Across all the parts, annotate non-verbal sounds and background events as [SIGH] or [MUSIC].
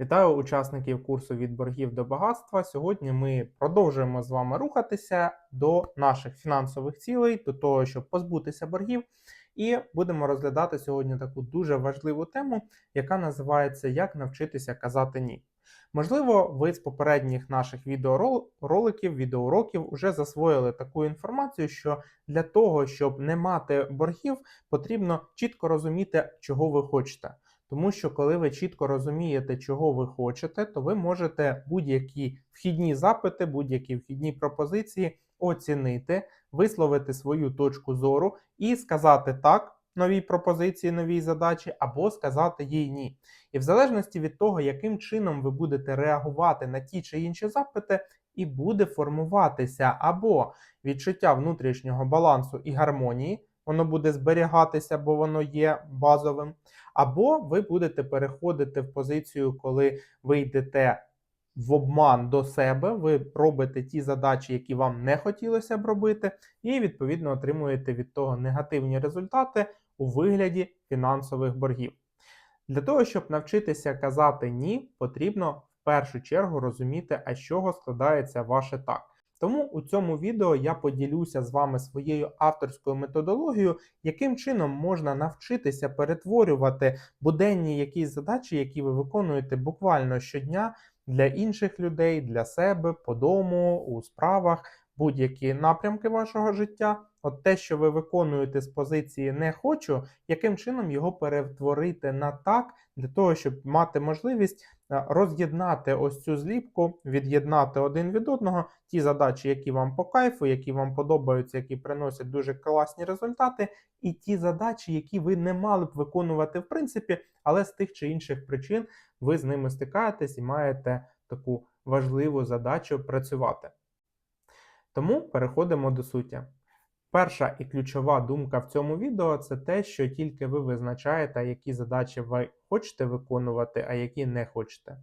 Вітаю учасників курсу від боргів до багатства. Сьогодні ми продовжуємо з вами рухатися до наших фінансових цілей, до того, щоб позбутися боргів. І будемо розглядати сьогодні таку дуже важливу тему, яка називається Як навчитися казати ні. Можливо, ви з попередніх наших відеороликів, відеоуроків вже засвоїли таку інформацію, що для того, щоб не мати боргів, потрібно чітко розуміти, чого ви хочете. Тому що коли ви чітко розумієте, чого ви хочете, то ви можете будь-які вхідні запити, будь-які вхідні пропозиції оцінити, висловити свою точку зору і сказати так новій пропозиції, новій задачі, або сказати їй ні. І в залежності від того, яким чином ви будете реагувати на ті чи інші запити, і буде формуватися або відчуття внутрішнього балансу і гармонії, воно буде зберігатися, бо воно є базовим. Або ви будете переходити в позицію, коли ви йдете в обман до себе, ви робите ті задачі, які вам не хотілося б робити, і відповідно отримуєте від того негативні результати у вигляді фінансових боргів. Для того, щоб навчитися казати ні, потрібно в першу чергу розуміти, а з чого складається ваше так. Тому у цьому відео я поділюся з вами своєю авторською методологією, яким чином можна навчитися перетворювати буденні якісь задачі, які ви виконуєте буквально щодня для інших людей, для себе, по дому, у справах, будь-які напрямки вашого життя. От те, що ви виконуєте з позиції не хочу, яким чином його перетворити на так, для того, щоб мати можливість е, роз'єднати ось цю зліпку, від'єднати один від одного ті задачі, які вам по кайфу, які вам подобаються, які приносять дуже класні результати, і ті задачі, які ви не мали б виконувати в принципі, але з тих чи інших причин ви з ними стикаєтесь і маєте таку важливу задачу працювати. Тому переходимо до суті. Перша і ключова думка в цьому відео це те, що тільки ви визначаєте, які задачі ви хочете виконувати, а які не хочете.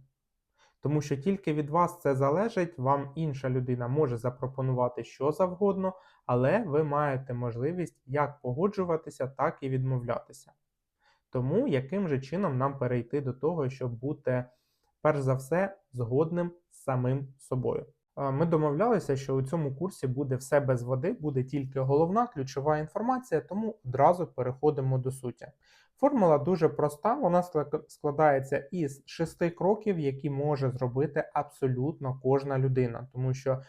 Тому що тільки від вас це залежить, вам інша людина може запропонувати що завгодно, але ви маєте можливість як погоджуватися, так і відмовлятися. Тому яким же чином нам перейти до того, щоб бути, перш за все, згодним з самим собою. Ми домовлялися, що у цьому курсі буде все без води, буде тільки головна ключова інформація, тому одразу переходимо до суті. Формула дуже проста, вона складається із шести кроків, які може зробити абсолютно кожна людина, тому що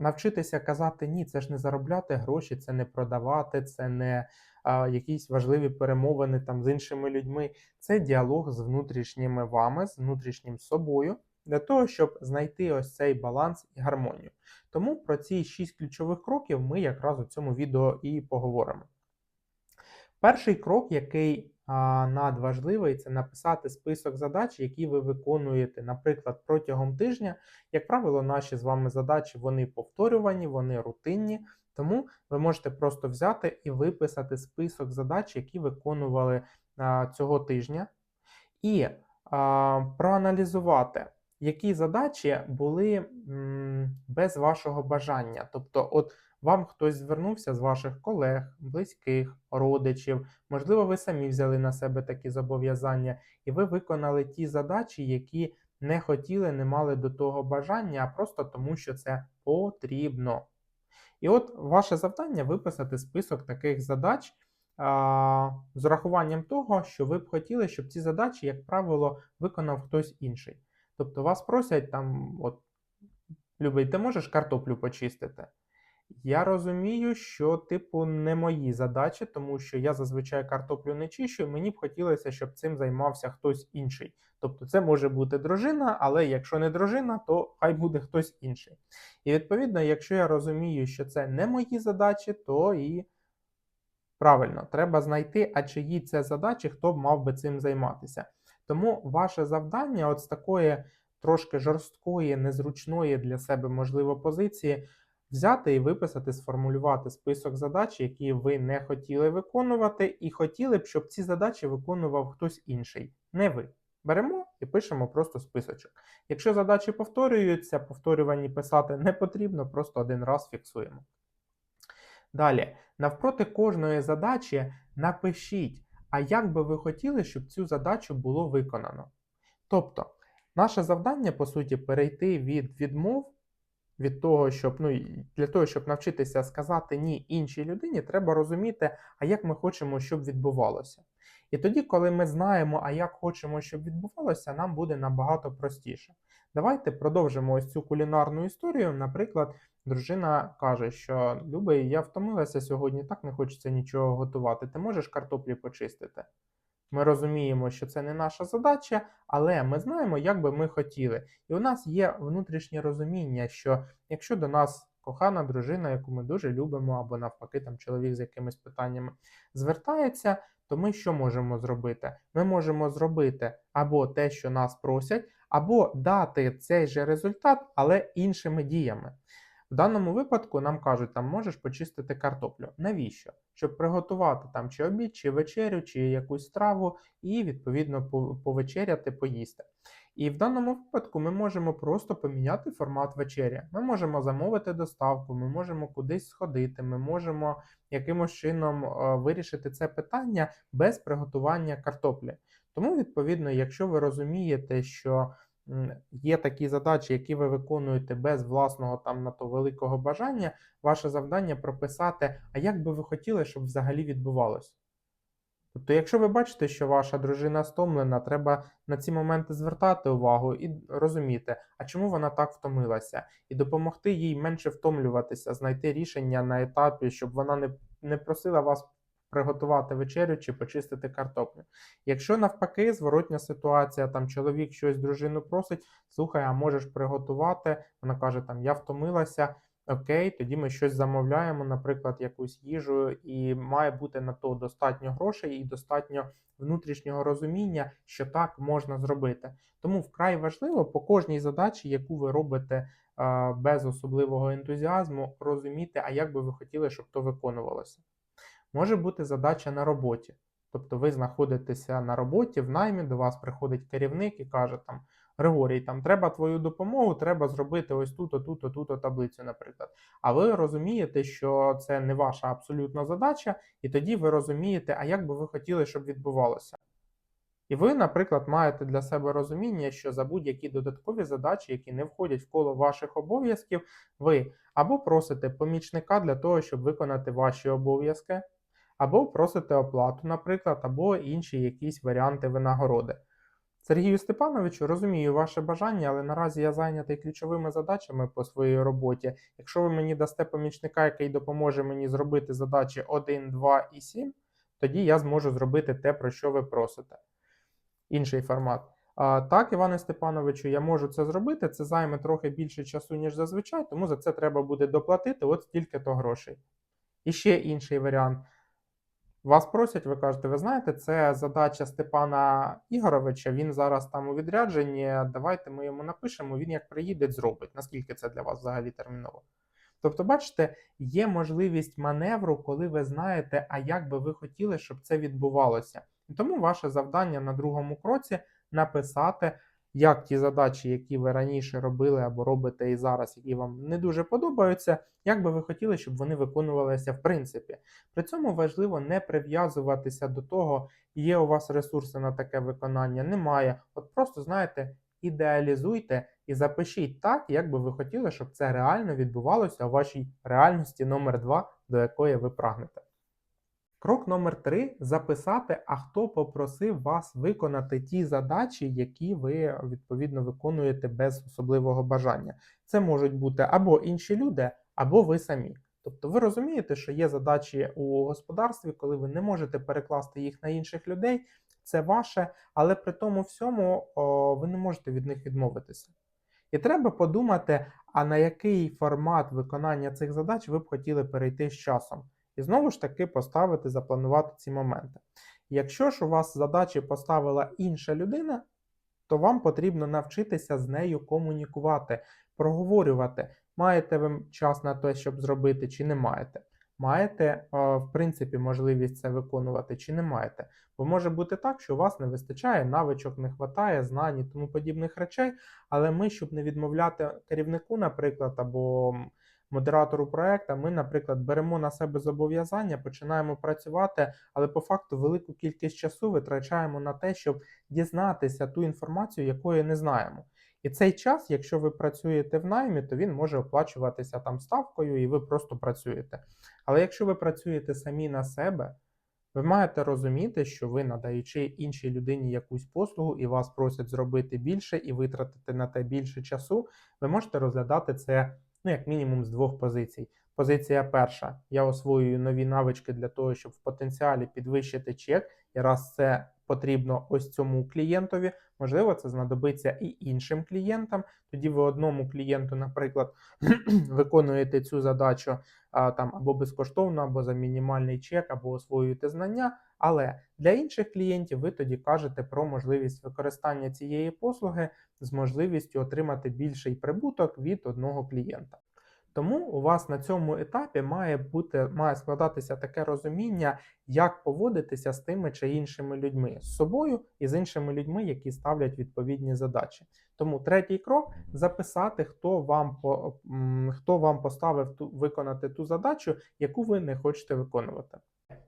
навчитися казати ні, це ж не заробляти гроші, це не продавати, це не а, якісь важливі перемовини там з іншими людьми. Це діалог з внутрішніми вами, з внутрішнім собою для того, щоб знайти ось цей баланс і гармонію. Тому про ці шість ключових кроків ми якраз у цьому відео і поговоримо. Перший крок, який а, надважливий, це написати список задач, які ви виконуєте, наприклад, протягом тижня. Як правило, наші з вами задачі вони повторювані, вони рутинні. Тому ви можете просто взяти і виписати список задач, які виконували а, цього тижня, і а, проаналізувати які задачі були без вашого бажання. Тобто, от вам хтось звернувся з ваших колег, близьких, родичів, можливо, ви самі взяли на себе такі зобов'язання, і ви виконали ті задачі, які не хотіли, не мали до того бажання, а просто тому, що це потрібно. І от ваше завдання виписати список таких задач. З урахуванням того, що ви б хотіли, щоб ці задачі, як правило, виконав хтось інший. Тобто вас просять там, от, любий, ти можеш картоплю почистити? Я розумію, що, типу, не мої задачі, тому що я зазвичай картоплю не чищу, мені б хотілося, щоб цим займався хтось інший. Тобто, це може бути дружина, але якщо не дружина, то хай буде хтось інший. І відповідно, якщо я розумію, що це не мої задачі, то і правильно, треба знайти, а чиї це задачі, хто б мав би цим займатися. Тому ваше завдання, от з такої трошки жорсткої, незручної для себе, можливо, позиції, взяти і виписати, сформулювати список задач, які ви не хотіли виконувати, і хотіли б, щоб ці задачі виконував хтось інший, не ви. Беремо і пишемо просто списочок. Якщо задачі повторюються, повторювані писати не потрібно, просто один раз фіксуємо. Далі, навпроти кожної задачі напишіть а як би ви хотіли, щоб цю задачу було виконано? Тобто, Наше завдання, по суті, перейти від відмов, від того, щоб ну для того, щоб навчитися сказати ні іншій людині, треба розуміти, а як ми хочемо, щоб відбувалося. І тоді, коли ми знаємо, а як хочемо, щоб відбувалося, нам буде набагато простіше. Давайте продовжимо ось цю кулінарну історію. Наприклад, дружина каже, що Любий, я втомилася сьогодні, так не хочеться нічого готувати. Ти можеш картоплі почистити? Ми розуміємо, що це не наша задача, але ми знаємо, як би ми хотіли. І у нас є внутрішнє розуміння, що якщо до нас кохана дружина, яку ми дуже любимо, або навпаки, там чоловік з якимись питаннями звертається, то ми що можемо зробити? Ми можемо зробити або те, що нас просять, або дати цей же результат, але іншими діями. В даному випадку нам кажуть, там можеш почистити картоплю. Навіщо? Щоб приготувати там чи обід, чи вечерю, чи якусь страву, і відповідно по- повечеряти, поїсти. І в даному випадку ми можемо просто поміняти формат вечері. Ми можемо замовити доставку, ми можемо кудись сходити, ми можемо якимось чином е, вирішити це питання без приготування картоплі. Тому, відповідно, якщо ви розумієте, що є такі задачі, які ви виконуєте без власного там на то великого бажання, ваше завдання прописати, а як би ви хотіли, щоб взагалі відбувалося. Тобто, якщо ви бачите, що ваша дружина стомлена, треба на ці моменти звертати увагу і розуміти, а чому вона так втомилася, і допомогти їй менше втомлюватися, знайти рішення на етапі, щоб вона не, не просила вас приготувати вечерю чи почистити картоплю. Якщо навпаки, зворотня ситуація, там чоловік щось дружину просить, слухай, а можеш приготувати, вона каже, там я втомилася. Окей, тоді ми щось замовляємо, наприклад, якусь їжу, і має бути на то достатньо грошей і достатньо внутрішнього розуміння, що так можна зробити. Тому вкрай важливо по кожній задачі, яку ви робите без особливого ентузіазму, розуміти, а як би ви хотіли, щоб то виконувалося. Може бути задача на роботі. Тобто ви знаходитеся на роботі в наймі, до вас приходить керівник і каже там. Григорій, там треба твою допомогу, треба зробити ось тут, отут, отут, таблицю, наприклад. А ви розумієте, що це не ваша абсолютна задача, і тоді ви розумієте, а як би ви хотіли, щоб відбувалося. І ви, наприклад, маєте для себе розуміння, що за будь-які додаткові задачі, які не входять в коло ваших обов'язків, ви або просите помічника для того, щоб виконати ваші обов'язки, або просите оплату, наприклад, або інші якісь варіанти винагороди. Сергію Степановичу, розумію ваше бажання, але наразі я зайнятий ключовими задачами по своїй роботі. Якщо ви мені дасте помічника, який допоможе мені зробити задачі 1, 2 і 7, тоді я зможу зробити те, про що ви просите. Інший формат. А, так, Іване Степановичу, я можу це зробити. Це займе трохи більше часу, ніж зазвичай, тому за це треба буде доплатити от стільки-то грошей. І ще інший варіант. Вас просять, ви кажете, ви знаєте, це задача Степана Ігоровича. Він зараз там у відрядженні. Давайте ми йому напишемо. Він як приїде, зробить. Наскільки це для вас взагалі терміново? Тобто, бачите, є можливість маневру, коли ви знаєте, а як би ви хотіли, щоб це відбувалося. І тому ваше завдання на другому кроці написати, як ті задачі, які ви раніше робили або робите і зараз, які вам не дуже подобаються, як би ви хотіли, щоб вони виконувалися в принципі. При цьому важливо не прив'язуватися до того, є у вас ресурси на таке виконання, немає. От просто знаєте, ідеалізуйте і запишіть так, як би ви хотіли, щоб це реально відбувалося у вашій реальності номер 2 до якої ви прагнете. Крок номер 3 записати, а хто попросив вас виконати ті задачі, які ви відповідно виконуєте без особливого бажання. Це можуть бути або інші люди, або ви самі. Тобто ви розумієте, що є задачі у господарстві, коли ви не можете перекласти їх на інших людей, це ваше, але при тому всьому о, ви не можете від них відмовитися. І треба подумати, а на який формат виконання цих задач ви б хотіли перейти з часом. І знову ж таки поставити, запланувати ці моменти. Якщо ж у вас задачі поставила інша людина, то вам потрібно навчитися з нею комунікувати, проговорювати, маєте ви час на те, щоб зробити, чи не маєте. Маєте, в принципі, можливість це виконувати, чи не маєте. Бо може бути так, що у вас не вистачає навичок, не вистачає знань і тому подібних речей, але ми, щоб не відмовляти керівнику, наприклад, або модератору проекту, ми, наприклад, беремо на себе зобов'язання, починаємо працювати, але по факту велику кількість часу витрачаємо на те, щоб дізнатися ту інформацію, якої не знаємо. І цей час, якщо ви працюєте в наймі, то він може оплачуватися там ставкою, і ви просто працюєте. Але якщо ви працюєте самі на себе, ви маєте розуміти, що ви, надаючи іншій людині якусь послугу і вас просять зробити більше і витратити на те більше часу, ви можете розглядати це ну, як мінімум з двох позицій. Позиція перша: я освоюю нові навички для того, щоб в потенціалі підвищити чек, і раз це потрібно ось цьому клієнтові, можливо, це знадобиться і іншим клієнтам. Тоді ви одному клієнту, наприклад, [CLEARS THROAT] виконуєте цю задачу а, там або безкоштовно, або за мінімальний чек, або освоюєте знання. Але для інших клієнтів ви тоді кажете про можливість використання цієї послуги з можливістю отримати більший прибуток від одного клієнта. Тому у вас на цьому етапі має бути має складатися таке розуміння, як поводитися з тими чи іншими людьми з собою і з іншими людьми, які ставлять відповідні задачі. Тому третій крок записати, хто вам хто вам поставив ту виконати ту задачу, яку ви не хочете виконувати.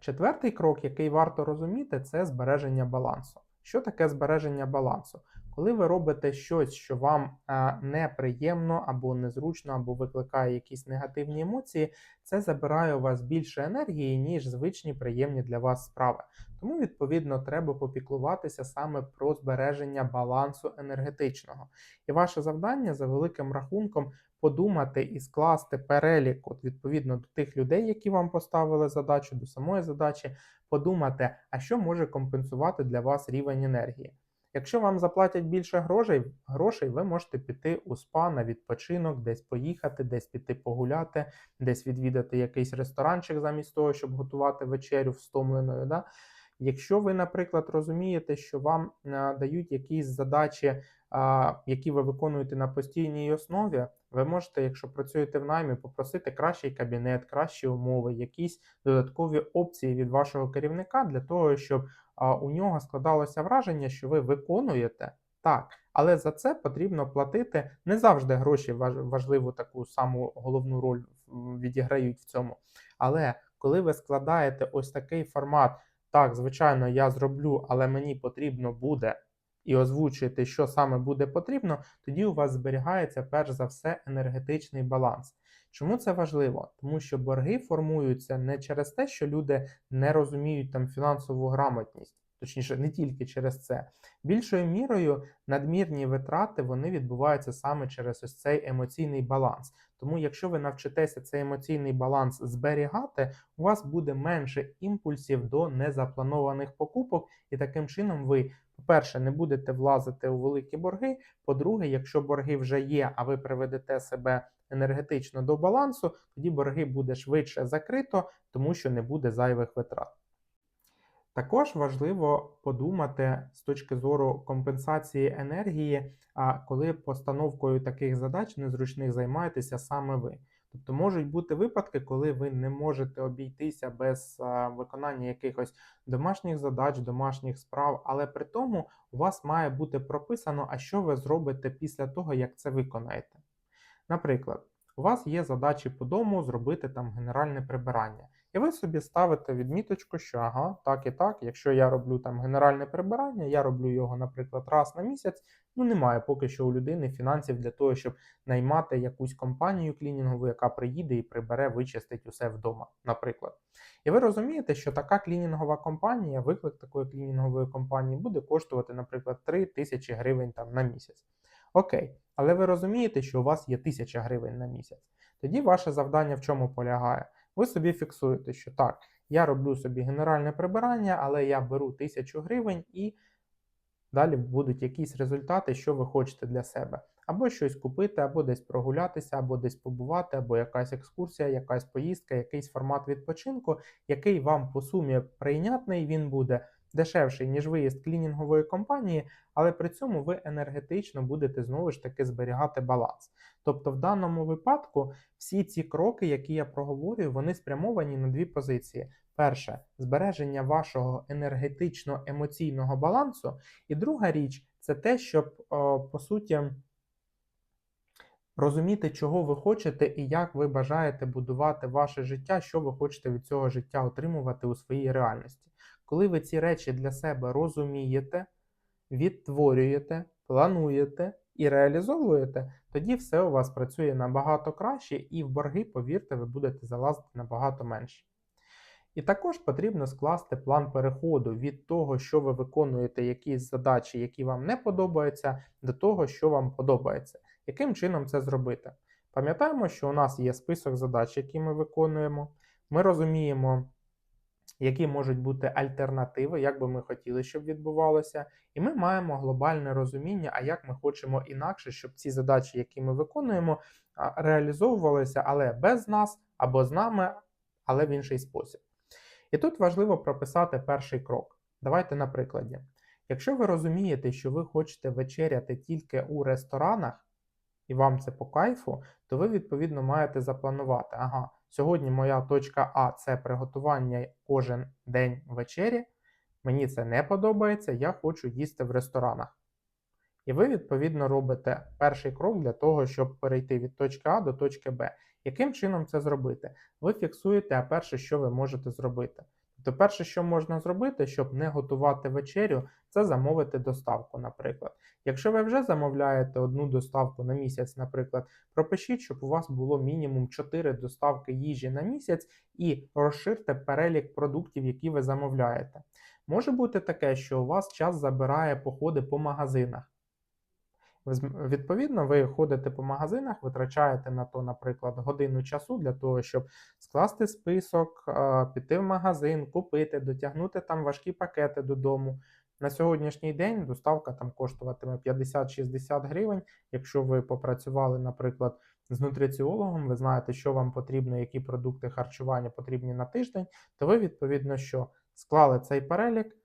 Четвертий крок, який варто розуміти, це збереження балансу. Що таке збереження балансу? Коли ви робите щось, що вам е, неприємно або незручно, або викликає якісь негативні емоції, це забирає у вас більше енергії, ніж звичні приємні для вас справи. Тому, відповідно, треба попіклуватися саме про збереження балансу енергетичного. І ваше завдання за великим рахунком подумати і скласти перелік от, відповідно до тих людей, які вам поставили задачу, до самої задачі, подумати, а що може компенсувати для вас рівень енергії. Якщо вам заплатять більше грошей, грошей, ви можете піти у спа на відпочинок, десь поїхати, десь піти погуляти, десь відвідати якийсь ресторанчик замість того, щоб готувати вечерю встомленою. Да? Якщо ви, наприклад, розумієте, що вам а, дають якісь задачі, які ви виконуєте на постійній основі, ви можете, якщо працюєте в наймі, попросити кращий кабінет, кращі умови, якісь додаткові опції від вашого керівника для того, щоб у нього складалося враження, що ви виконуєте так, але за це потрібно платити не завжди гроші важливу таку саму головну роль відіграють в цьому. Але коли ви складаєте ось такий формат, так, звичайно, я зроблю, але мені потрібно буде. І озвучуєте, що саме буде потрібно, тоді у вас зберігається перш за все енергетичний баланс. Чому це важливо? Тому що борги формуються не через те, що люди не розуміють там фінансову грамотність, точніше, не тільки через це. Більшою мірою надмірні витрати вони відбуваються саме через ось цей емоційний баланс. Тому, якщо ви навчитеся цей емоційний баланс зберігати, у вас буде менше імпульсів до незапланованих покупок, і таким чином ви. По-перше, не будете влазити у великі борги. По-друге, якщо борги вже є, а ви приведете себе енергетично до балансу, тоді борги буде швидше закрито, тому що не буде зайвих витрат. Також важливо подумати з точки зору компенсації енергії, коли постановкою таких задач незручних займаєтеся саме ви. Тобто можуть бути випадки, коли ви не можете обійтися без виконання якихось домашніх задач, домашніх справ, але при тому у вас має бути прописано, а що ви зробите після того, як це виконаєте. Наприклад, у вас є задачі по дому зробити там генеральне прибирання. І ви собі ставите відміточку, що ага, так і так, якщо я роблю там генеральне прибирання, я роблю його, наприклад, раз на місяць. Ну немає поки що у людини фінансів для того, щоб наймати якусь компанію клінінгову, яка приїде і прибере, вичистить усе вдома, наприклад. І ви розумієте, що така клінінгова компанія, виклик такої клінінгової компанії буде коштувати, наприклад, 3 тисячі гривень там на місяць. Окей, але ви розумієте, що у вас є 1000 гривень на місяць. Тоді ваше завдання в чому полягає? Ви собі фіксуєте, що так, я роблю собі генеральне прибирання, але я беру 1000 гривень і далі будуть якісь результати, що ви хочете для себе. Або щось купити, або десь прогулятися, або десь побувати, або якась екскурсія, якась поїздка, якийсь формат відпочинку, який вам по сумі прийнятний, він буде дешевший, ніж виїзд клінінгової компанії, але при цьому ви енергетично будете знову ж таки зберігати баланс. Тобто, в даному випадку всі ці кроки, які я проговорюю, вони спрямовані на дві позиції. Перше збереження вашого енергетично-емоційного балансу, і друга річ це те, щоб, по суті, розуміти, чого ви хочете і як ви бажаєте будувати ваше життя, що ви хочете від цього життя отримувати у своїй реальності. Коли ви ці речі для себе розумієте, відтворюєте, плануєте і реалізовуєте, тоді все у вас працює набагато краще, і в борги, повірте, ви будете залазити набагато менше. І також потрібно скласти план переходу від того, що ви виконуєте якісь задачі, які вам не подобаються, до того, що вам подобається. Яким чином це зробити? Пам'ятаємо, що у нас є список задач, які ми виконуємо. Ми розуміємо, які можуть бути альтернативи, як би ми хотіли, щоб відбувалося, і ми маємо глобальне розуміння, а як ми хочемо інакше, щоб ці задачі, які ми виконуємо, реалізовувалися, але без нас або з нами, але в інший спосіб. І тут важливо прописати перший крок. Давайте на прикладі. Якщо ви розумієте, що ви хочете вечеряти тільки у ресторанах, і вам це по кайфу, то ви відповідно маєте запланувати. Ага, сьогодні моя точка А це приготування кожен день вечері. Мені це не подобається, я хочу їсти в ресторанах. І ви, відповідно, робите перший крок для того, щоб перейти від точки А до точки Б. Яким чином це зробити? Ви фіксуєте, а перше, що ви можете зробити. Тобто, перше, що можна зробити, щоб не готувати вечерю, це замовити доставку, наприклад. Якщо ви вже замовляєте одну доставку на місяць, наприклад, пропишіть, щоб у вас було мінімум 4 доставки їжі на місяць і розширте перелік продуктів, які ви замовляєте. Може бути таке, що у вас час забирає походи по магазинах. Відповідно, ви ходите по магазинах, витрачаєте на то, наприклад, годину часу для того, щоб скласти список, піти в магазин, купити, дотягнути там важкі пакети додому. На сьогоднішній день доставка там коштуватиме 50-60 гривень. Якщо ви попрацювали, наприклад, з нутриціологом, ви знаєте, що вам потрібно, які продукти харчування потрібні на тиждень, то ви відповідно що склали цей перелік.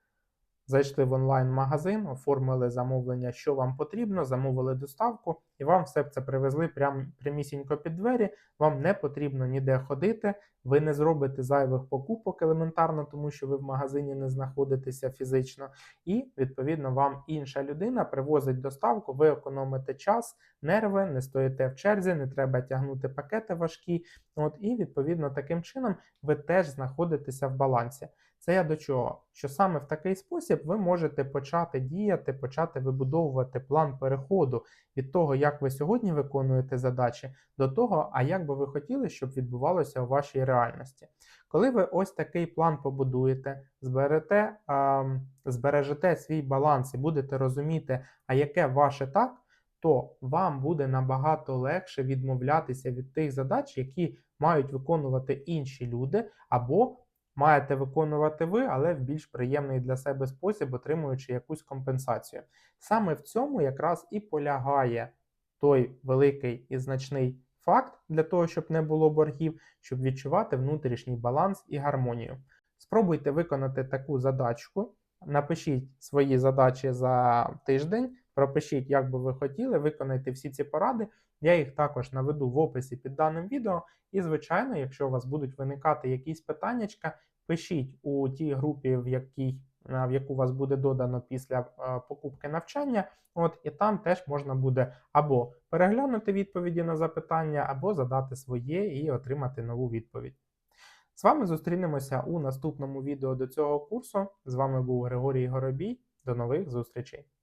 Зайшли в онлайн-магазин, оформили замовлення, що вам потрібно, замовили доставку, і вам все це привезли прям прямісінько під двері. Вам не потрібно ніде ходити, ви не зробите зайвих покупок елементарно, тому що ви в магазині не знаходитеся фізично. І відповідно вам інша людина привозить доставку, ви економите час, нерви, не стоїте в черзі, не треба тягнути пакети важкі. От і відповідно таким чином ви теж знаходитеся в балансі. Це я до чого? Що саме в такий спосіб ви можете почати діяти, почати вибудовувати план переходу від того, як ви сьогодні виконуєте задачі, до того, а як би ви хотіли, щоб відбувалося у вашій реальності. Коли ви ось такий план побудуєте, зберете, а, збережете свій баланс і будете розуміти, а яке ваше так, то вам буде набагато легше відмовлятися від тих задач, які мають виконувати інші люди, або маєте виконувати ви, але в більш приємний для себе спосіб, отримуючи якусь компенсацію. Саме в цьому якраз і полягає той великий і значний факт для того, щоб не було боргів, щоб відчувати внутрішній баланс і гармонію. Спробуйте виконати таку задачку, напишіть свої задачі за тиждень, пропишіть, як би ви хотіли, виконайте всі ці поради. Я їх також наведу в описі під даним відео. І, звичайно, якщо у вас будуть виникати якісь питаннячка, пишіть у тій групі, в якій в яку вас буде додано після е, покупки навчання. От і там теж можна буде або переглянути відповіді на запитання, або задати своє і отримати нову відповідь. З вами зустрінемося у наступному відео до цього курсу. З вами був Григорій Горобій. До нових зустрічей!